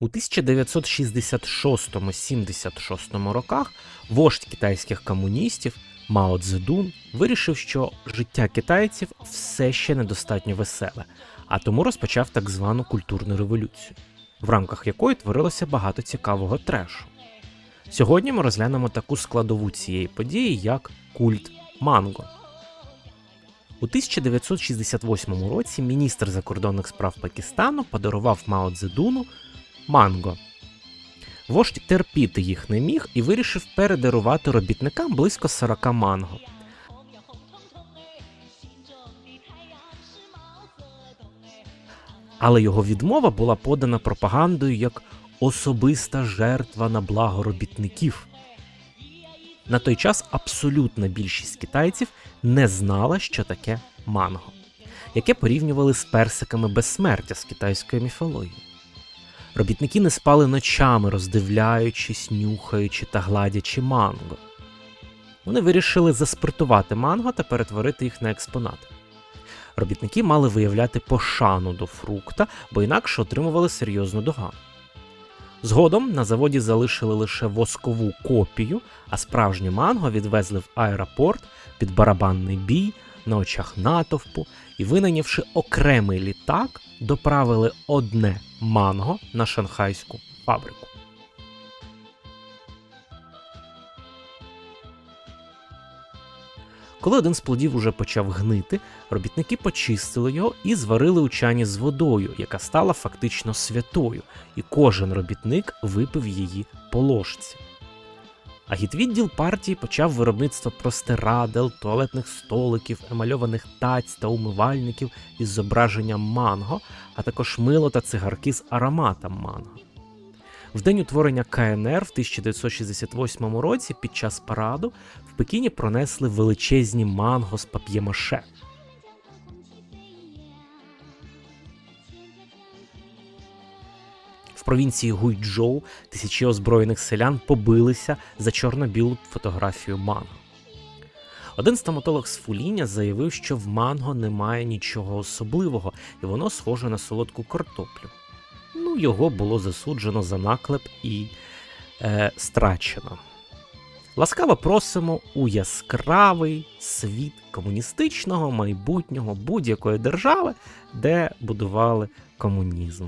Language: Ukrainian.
У 1966-76 роках вождь китайських комуністів Мао Цзедун вирішив, що життя китайців все ще недостатньо веселе, а тому розпочав так звану культурну революцію, в рамках якої творилося багато цікавого трешу. Сьогодні ми розглянемо таку складову цієї події, як культ манго. У 1968 році міністр закордонних справ Пакистану подарував Мао Цзедуну манго. Вождь терпіти їх не міг і вирішив передарувати робітникам близько 40 манго. Але його відмова була подана пропагандою як особиста жертва на благо робітників. На той час абсолютна більшість китайців не знала, що таке манго, яке порівнювали з персиками безсмертя з китайської міфології. Робітники не спали ночами, роздивляючись, нюхаючи та гладячи манго. Вони вирішили заспиртувати манго та перетворити їх на експонати. Робітники мали виявляти пошану до фрукта, бо інакше отримували серйозну догану. Згодом на заводі залишили лише воскову копію, а справжнє манго відвезли в аеропорт під барабанний бій на очах натовпу і, винайнявши окремий літак, доправили одне манго на шанхайську фабрику. Коли один з плодів уже почав гнити, робітники почистили його і зварили у чані з водою, яка стала фактично святою, і кожен робітник випив її по ложці. Агітвідділ партії почав виробництво простирадел, туалетних столиків, емальованих таць та умивальників із зображенням манго, а також мило та цигарки з ароматом манго. В день утворення КНР в 1968 році під час параду в Пекіні пронесли величезні манго з пап'ємаше. В провінції Гуйчжоу тисячі озброєних селян побилися за чорно-білу фотографію манго. Один стоматолог з Фуліня заявив, що в манго немає нічого особливого, і воно схоже на солодку картоплю. Ну, його було засуджено за наклеп і е, страчено. Ласкаво просимо у яскравий світ комуністичного майбутнього будь-якої держави, де будували комунізм.